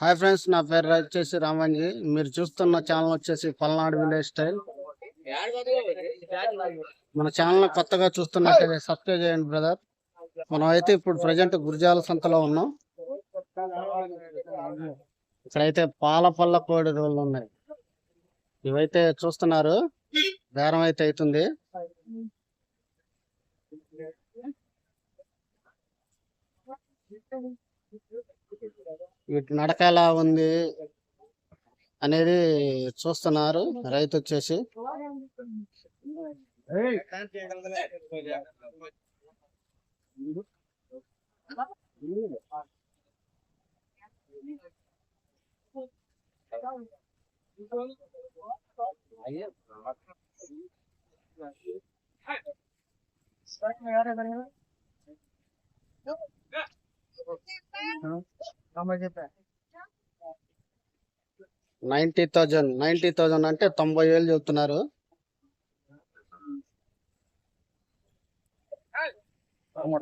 Hi friends నా పేరు వచ్చేసి రామాంజీ మీరు చూస్తున్న ఛానల్ వచ్చేసి పల్నాడు విలేజ్ స్టైల్ మన ఛానల్ కొత్తగా చూస్తున్నట్టయితే సబ్స్క్రైబ్ చేయండి బ్రదర్ మనం అయితే ఇప్పుడు ప్రజెంట్ గురిజాల సంతలో ఉన్నాం. ఇక్కడైతే పాల పళ్ళ కోడి రోజులు ఉన్నాయి. ఇవైతే చూస్తున్నారు. బేరం అయితే అవుతుంది. వీటి నడక ఎలా ఉంది అనేది చూస్తున్నారు రైతు వచ్చేసి నైన్టీ థౌజండ్ నైన్టీ థౌజండ్ అంటే తొంభై వేలు చెబుతున్నారు రొమ్ము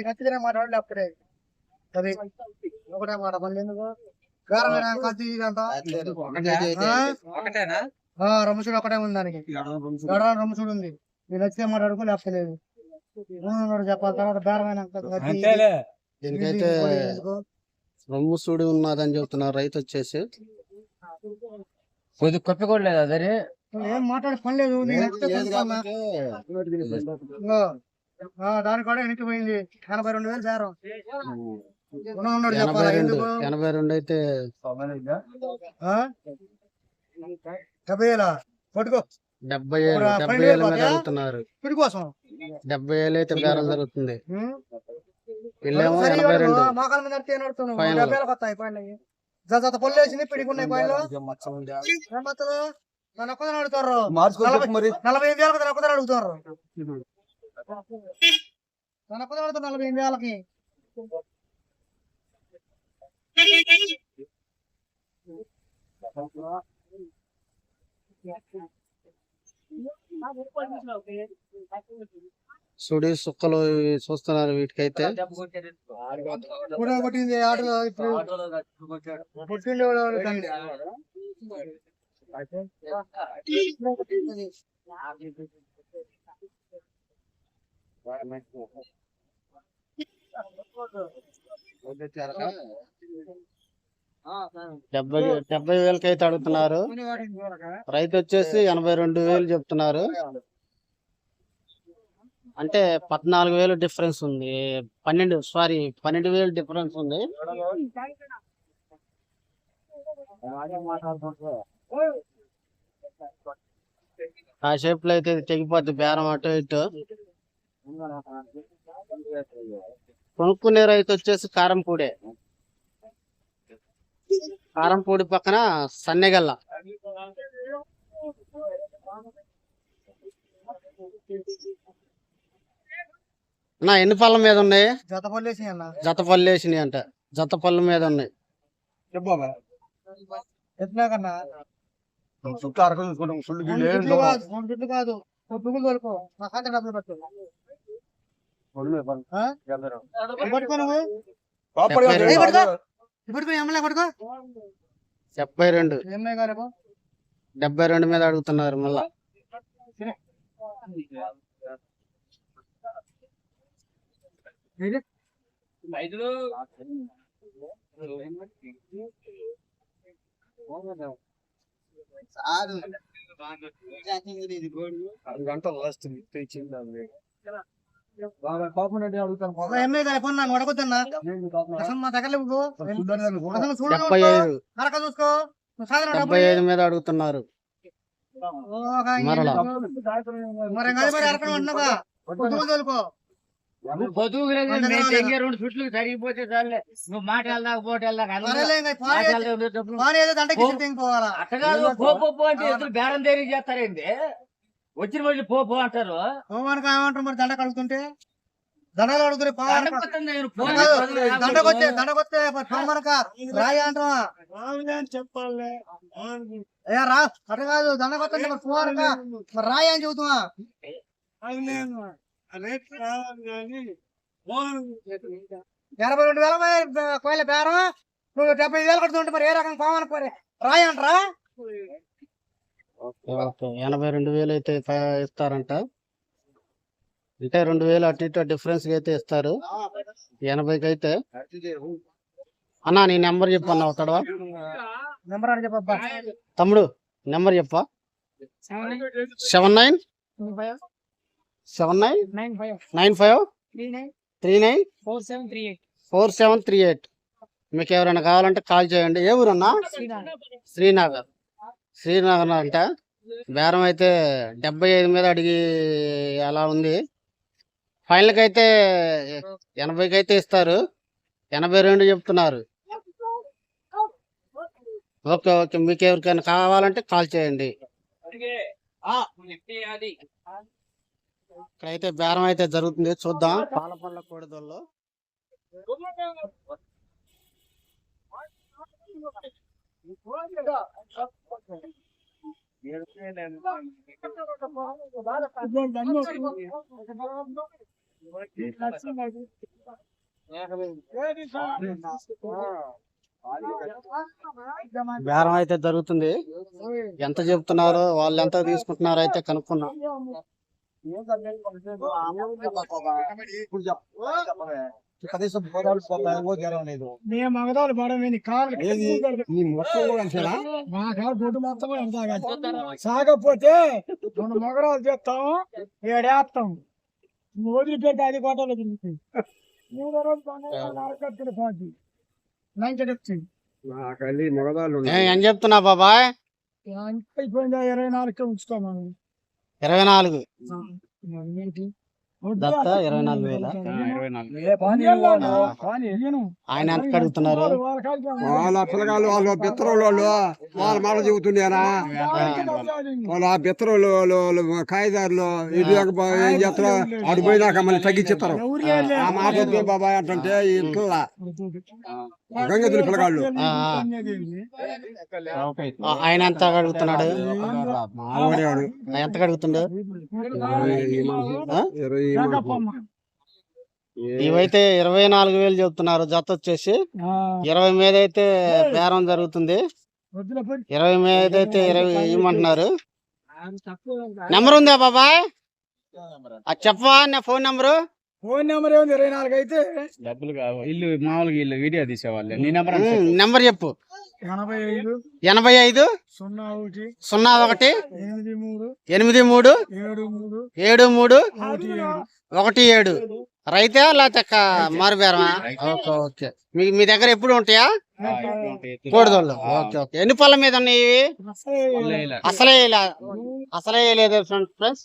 నచ్చితేనే మాట్లాడాలి అప్పుడే అది ఒకటే మాట మళ్ళీ ఎందుకు? రొమ్ము చూడు ఒకటే ఉంది దానికి. రొమ్ము చూడు. ఉంది. మీరు నచ్చితే మాట్లాడుకో లేకపోతే లేదు. చెప్పాలి తర్వాత బేరమైన దీనికైతే? రొమ్ము సూడి ఉన్నదని చెబుతున్నారు రైతు వచ్చేసి. కొద్ది కొప్పి కూడా లేదు అదే ఏం మాట్లాడే పని లేదు దాని కూడా వెనక్కి పోయింది ఎనభై రెండు వేలు ఉన్నాడు ఎనభై రెండు ఎందుకు? ఎనభై రెండు అయితే ఆ? డెబ్బై వేలా? పట్టుకో డెబ్బై ఏళ్ళు డెబ్బై ఏళ్ళ మీద? అడుగుతున్నారు. పిడి కోసం? డెబ్బై ఏళ్ళు అయితే బేరం జరుగుతుంది. సరే ఎనభై. రెండు. మోకాళ్ళ మీద నడితే నడుతున్నావు. Final. డెబ్బై వేలకు వస్తాయి పైనవి. జత జత పళ్ళు వేసింది పిడికున్నాయి పైలు ఏం మచ్చలు నన్ను ఒక్కదాన్ని అడుగుతారు నలభై ఎనిమిది వేలకు నన్ను ఒక్కదాన్ని అడుగుతారు నన్ను ఒక్కదాన్ని అడుగుతారు నలభై ఎనిమిది వేలకి. సుడి సుక్కలు చూస్తున్నారు వీటికైతే. కూడా కొట్టింది ఆటలో. డెబ్బై డెబ్బై వేలకి అయితే అడుగుతున్నారు రైతు వచ్చేసి ఎనభై రెండు వేలు చెప్తున్నారు. అంటే పద్నాలుగు వేలు డిఫరెన్స్ ఉంది. పన్నెండు సారీ పన్నెండు వేలు డిఫరెన్స్ ఉంది. ఆ షేప్లో అయితే తెగిపోద్ది. బేరం అటు ఇటు. కొనుక్కునే రైతు వచ్చేసి కారంపూడే కారంపూడి పక్కన సన్నెగల్ల. నా ఎన్ని పళ్ళ మీద ఉన్నాయి? జత పళ్ళు వేసినాయి అన్న. జత పళ్ళు వేసినాయి అంట. జత పళ్ళ మీద ఉన్నాయి. ఎట్లా ఆ? ఇవి పట్టుకో నువ్వు డెబ్బై రెండు. డెబ్బై రెండు మీద అడుగుతున్నారు మళ్ళా. ఎమ్మెల్యే అడగొద్దన్నా అసలు మా దగ్గర చూడు. డెబ్బై నువ్వు. ఐదు. చూసుకో. డెబ్బై మీద అడుగుతున్నారు. రెండు చుట్లు సరిగిపోతే చాలే. నువ్వు మాట వెళ్దాక పోటీ వెళ్దాక అందరూ సరేలే ఇంకా మాట పాని వెళ్దాక డబ్బులు. పాని ఏదో దండకి ఇచ్చి తెగిపోవాలా అట్టగాదు పో పో పో అంటే ఎదురు బేరం దేరి చేస్తారేంది? వచ్చిన వాళ్ళు పో పో అంటారు. ఏమంటారు మరి దండ కడుగుతుంటే? దండలు యాభై దండకొచ్చే. దండకొచ్చే పామనక. రాయి అంటావా? చెప్పాలి. రా అట్ట కాదు మరి మరి రాయి అని చెబుతావా అది నేను రేపు రావాలి కానీ ఎనభై రెండు వేల కోయిల బేరం. నువ్వు డెబ్బై ఐదు వేలు కడుతుంటే మరి ఏ రకం పావన కోరి రాయంట్రా ఓకే ఓకే ఎనభై రెండు వేలు అయితే ఇస్తారంట. అంటే రెండు వేలు అటు ఇటు డిఫరెన్స్ అయితే ఇస్తారు. ఎనభైకి అయితే అన్నా నీ నెంబర్ చెప్పు అన్న అవుతాడవా నెంబర్ చెప్పబ్బా. తమ్ముడు నెంబర్ చెప్పా. Seven nine. Seven nine? Nine five. Nine? Three nine. Four seven three eight. Four seven three eight. మీకు ఎవరైనా కావాలంటే కాల్ చేయండి. ఏ ఊరన్నా? శ్రీనగర్. శ్రీనగర్ అంట. బేరం అయితే డెబ్బై ఐదు మీద అడిగి అలా ఉంది? ఫైనల్కి అయితే ఎనభైకి అయితే ఇస్తారు. ఎనభై రెండు చెప్తున్నారు. Okay okay. మీకు ఎవరికైనా కావాలంటే కాల్ చేయండి. ఇక్కడైతే బేరం అయితే జరుగుతుంది. చూద్దాం. పాలపల్ల కోడిదల్లో బేరం అయితే జరుగుతుంది. ఎంత చెప్తున్నారు వాళ్ళు ఎంత తీసుకుంటున్నారో అయితే కనుక్కున్నాం. కనీసం పోదాలు పోతాయేమో జ్వరం లేదు నేను మగదాలు పడమే నీ కాళ్ళు ఏది నీ మొత్తం కూడా అంతేనా మా కాళ్ళు గుడ్డు మొత్తం కూడా ఎంత కాదు. సాగపోతే మన మగరాలు చేస్తాము ఏడేస్తాం నువ్వు వదిలిపెట్టి అది కోటలో తిరుగుతాయి మూడో రోజు నరకత్తుడు పోద్ది లంచ్ వచ్చింది నాకెళ్ళి మొగదాలు ఏ, ఏం చెప్తున్నా బాబాయ్ అయిపోయిందా ఇరవై నాలుగు ఉంచుతాం మనం ఇరవై నాలుగు ఏంటి? దత్త ఇరవై నాలుగు వేల ఆయన ఎంత అడుగుతున్నారు వాళ్ళ పిల్లగాళ్ళు వాళ్ళు బిత్తరోళ్ళు వాళ్ళు మాట చెబుతున్నారా వాళ్ళ బిత్తరోళ్ళు వాళ్ళు వాళ్ళు కాయదారులు ఇటు ఏం చేస్తారో అటు పోయినాక మళ్ళీ తగ్గించేస్తారు. ఆ మాట బాబాయ్ అంటే ఈ పిల్లగాళ్ళు ఆయన ఎంత అడుగుతున్నాడు? మావాడేవాడు ఎంత అడుగుతుండు. ఇవైతే ఇరవై నాలుగు వేలు చెప్తున్నారు జత వచ్చేసి. ఇరవై మీద అయితే బేరం జరుగుతుంది. ఇరవై మీద అయితే ఇరవై ఇవ్వమంటున్నారు. నెంబర్ ఉందా బాబాయ్? అది చెప్పవా నా ఫోన్ నెంబరు? ఫోన్ నెంబర్ ఏముంది? ఇరవై నాలుగు అయితే డబ్బులు కావు. ఇల్లు మామూలుగా ఇల్లు వీడియో తీసేవాళ్ళు. నీ నెంబర్ నెంబర్ చెప్పు. ఎనభై ఐదు ఎనభై ఐదు సున్నా ఒకటి సున్నా ఒకటి ఎనిమిది మూడు ఎనిమిది మూడు ఏడు మూడు ఏడు మూడు ఒకటి ఏడు. ఒకటి ఏడు. రైతే లేకపోతే మారు బేరమా ఓకే ఓకే. మీ మీ దగ్గర ఎప్పుడు ఉంటాయా? కోడిదోళ్ళు. Okay okay. ఎన్ని పళ్ళ మీద ఉన్నాయి ఇవి? అసలే ఇలా అసలే లేదు ఫ్రెండ్స్.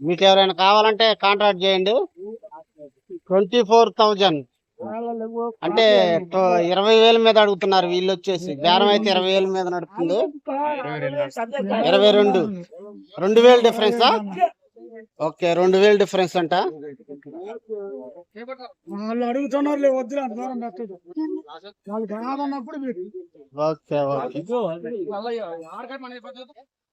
మీకు ఎవరైనా కావాలంటే కాంటాక్ట్ చేయండి. Twenty four thousand. అంటే ఇరవై వేల మీద అడుగుతున్నారు వీళ్ళు వచ్చేసి. బేరం అయితే ఇరవై వేల మీద నడుస్తుంది ఇరవై రెండు. రెండు వేలు డిఫరెన్సా? ఓకే రెండు వేలు డిఫరెన్స్ అంట. వాళ్ళు అడుగుతున్నారు ఓకే ఓకే.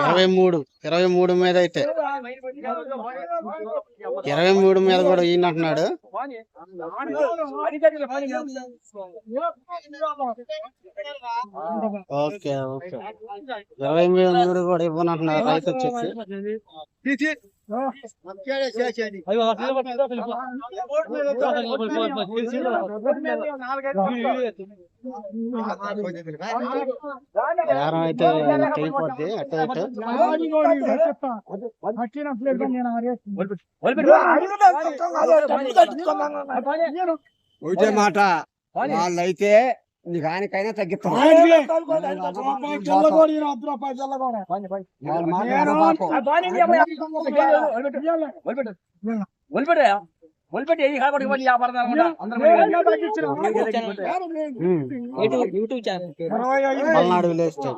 ఇరవై మూడు ఇరవై మూడు మీద అయితే. ఇరవై మూడు మీద కూడా ఈయన అంటున్నాడు. Okay okay. ఇరవై మూడు కూడా ఇవ్వనంటున్నారు రైతు వచ్చేసి. బేరం అయితే తెగిపోద్ది అటు ఇటు ఒకటే మాట వాళ్ళైతే నీకు ఆయనకైనా తగ్గిస్తాం వాళ్ళ మాట వినబాకు. వదిలిపెట్టి ఏ కాబట్టి ఇవ్వండి వ్యాపారం అందరం ఉమ్. పల్నాడు విలేజ్ స్టైల్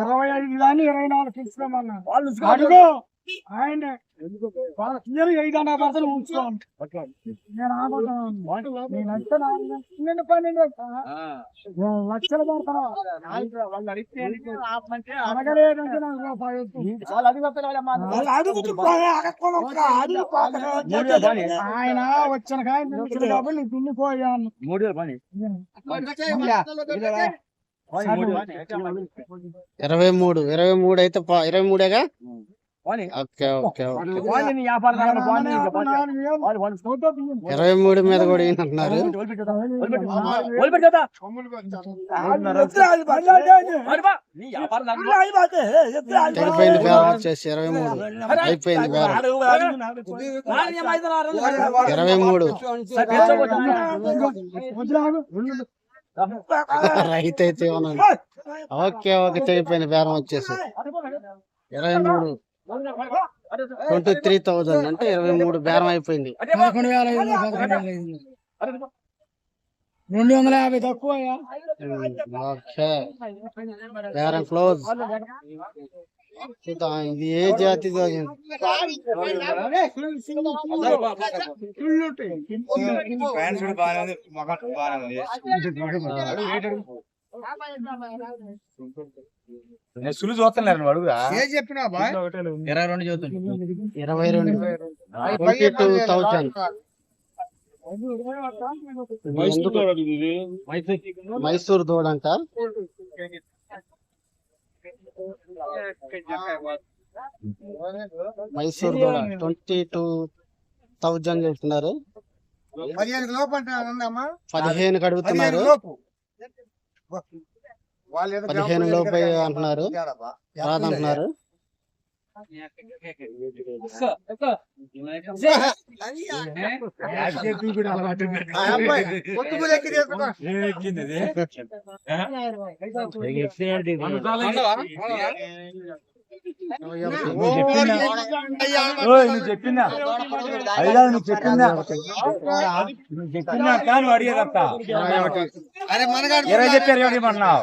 ఇరవై ఐదు కానీ ఇరవై నాలుగు ఆయన పర్సెంట్ ఉంచుకోండి నేను పన్నెండు లక్షలు పడతాను ఆయన వచ్చిన కాయ దున్నిపోయాను మూడు వేలు పని. ఇరవై మూడు. ఇరవై మూడు అయితే ఇరవై మూడేగా? ఇరవై మూడు మీద కూడా. తెగిపోయింది బేరం వచ్చేసి ఇరవై మూడు అయిపోయింది బేరం ఇరవై మూడు రైతు అయితే ఓకే ఓకే తెగిపోయింది బేరం వచ్చేసి ఇరవై మూడు ట్వంటీ త్రీ థౌజండ్ అంటే ఇరవై మూడు బేరం అయిపోయింది. పదకొండు వేల. రెండు వందల యాభై తక్కువ ఓకే. బేరం క్లోజ్. చూద్దాం ఇది ఏ జాతిదో నేను సులు అడుగురా. చెప్పినా ఇరవై రెండు ఇరవై రెండు. Twenty two thousand Mysore. దూడంట Mysore దూడ. ట్వంటీ టూ థౌజండ్ చెప్తున్నారు. పదిహేను లోపు అంటున్నామా పదిహేను అడుగుతున్నారు పదిహేను లోపు అంటున్నారు రాదంటున్నారు నువ్వు చెప్పిందా అయినా నువ్వు చెప్పిందా నువ్వు చెప్పిందా కానీ అడిగేదక్క ఇరవై చెప్పారు ఇరవై అన్నావు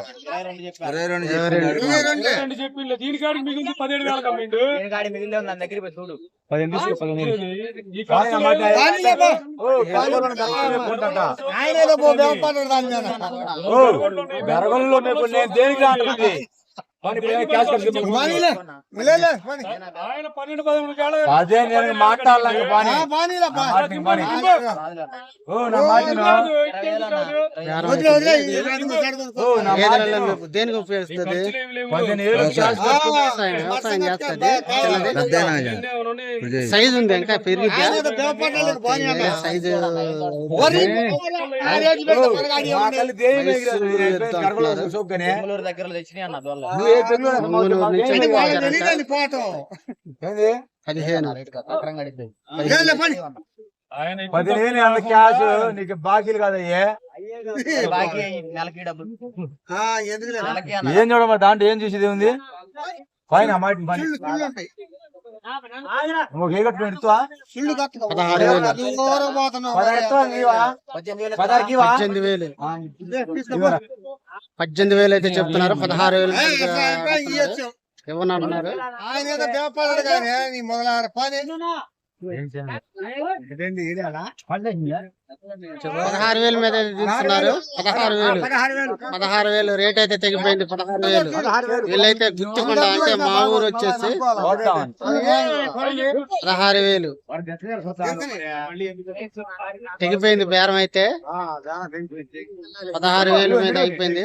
చెప్పిండు మిగిలింది పదిహేడు వేల కమ్మిండు దాని మీద. బెరగల్లో నేను దేనికి రానుకుంది అదే నేను దేనికి ఉపయోగిస్తుంది? వ్యవసాయం చేస్తుంది. సైజు ఉంది ఇంకా. సైజు. చూసుకొని. దగ్గర తెచ్చినాయి అన్న పదిహేను లేలే, పని. పదిహేను ఏళ్ళ క్యాష్ నీకు బాకీలు కదయ్యే? బాకీ నెలకి డబ్బులు ఆ, ఎందుకులే. నెలకి అన్న ఏం చూడమ్మా దాంట్లో ఏం చూసేది ఉంది? పైన. పదహారు వేలు. పదహారు? పద్దెనిమిది వేలు అయితే చెప్తున్నారు పదహారు వేలు. ఇవ్వనంటున్నారు ఆయన మొదలార పని. పదహారు వేలు మీద తీసుకున్నారు. పదహారు వేలు. పదహారు వేలు. రేట్ అయితే తెగిపోయింది పదహారు వేలు. వీళ్ళైతే గుర్తుకుండా అంటే మా ఊరు వచ్చేసి. పదహారు వేలు. తెగిపోయింది బేరం అయితే. పదహారు వేలు మీద అయిపోయింది.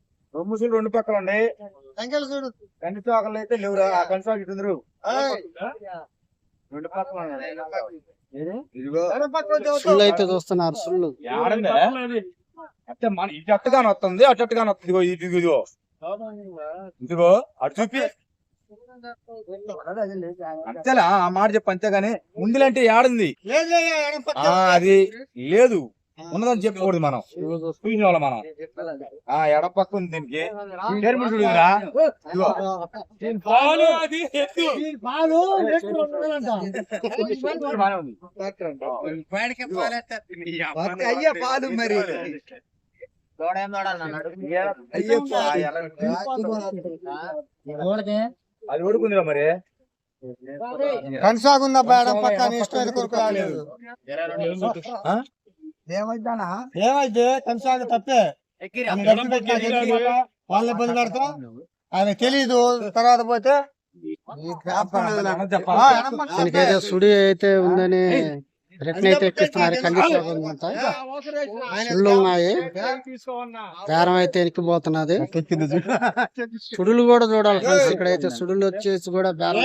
రొమ్ముసులు రెండు పక్కల ఉన్నాయి చూడు తోకలు అయితే లేవురా ఆ తోక ఇటు రెండు పక్కల సుళ్ళు అయితే చూస్తున్నారు సుళ్ళు? అంటే మన ఇటు అట్టుగానే వస్తుంది అటు అట్టుగానే వస్తుంది. ఇదిగో ఇది ఇదిగో. ఇదిగో అటు చూపి. అంతేలా ఆ మాట చెప్పు అంతేగాని ఉందిలంటే ఏడుంది. అది లేదు. ఉన్నదని చెప్పకూడదు మనం. చూసిన వాళ్ళం మనం. ఆ ఎడ పక్క ఉంది. దీనికి. అయ్యే పాలు మరి. అది ఓడుకుందిరా మరి. కనసాగుందా బేడం? పక్క ఇష్టం కొనుక్కోలేదు ఏమైందనా ఏమైతే కనసాగ తప్పే. వాళ్ళ ఇబ్బంది పెడతాం ఆయన తెలీదు. తర్వాత పోతే సుడి అయితే ఉందని రిటర్న్ అయితే ఎక్కిస్తున్నారు కండిషన్ ఉన్నాయి. బేరం అయితే ఎక్కిపోతున్నది సుడులు కూడా చూడాలి ఫ్రెండ్స్. ఇక్కడైతే సుడులు వచ్చేసి కూడా బేరం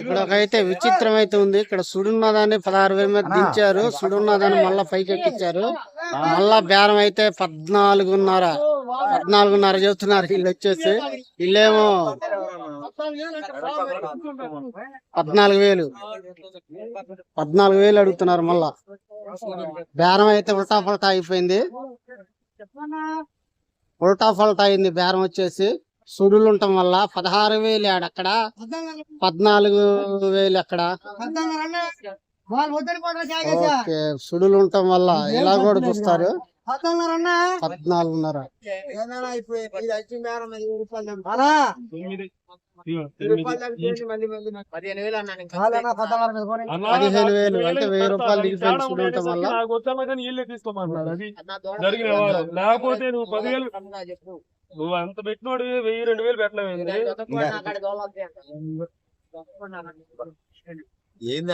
ఇక్కడ అయితే విచిత్రం అయితే ఉంది. ఇక్కడ సుడున్నదాన్ని పదహారు వేల మీద దించారు. సుడున్నదాన్ని మళ్ళా పైకి ఎక్కించారు. మళ్ళా బేరం అయితే పద్నాలుగున్నర. పద్నాలుగున్నర చెబుతున్నారు వీళ్ళు వచ్చేసి. వీళ్ళేమో పద్నాలుగు వేలు. పద్నాలుగు వేలు అడుగుతున్నారు మళ్ళా. బేరం అయితే ఉల్టా పల్టా అయిపోయింది. ఉల్టా పల్టా అయింది బేరం వచ్చేసి. సుడులు ఉండటం వల్ల పదహారు వేలు ఆడక్కడ పద్నాలుగు వేలు అక్కడ. సుడులు ఉండటం వల్ల ఇలా కూడా చూస్తారు. పద్నాలుగున్నర పదిహేను వేలు. పదిహేను అంటే వెయ్యి రూపాయలు వల్ల. లేకపోతే నువ్వు పదివేలు. నువ్వు అంత పెట్టినోడు వెయ్యి రెండు వేలు అంట. ఏంది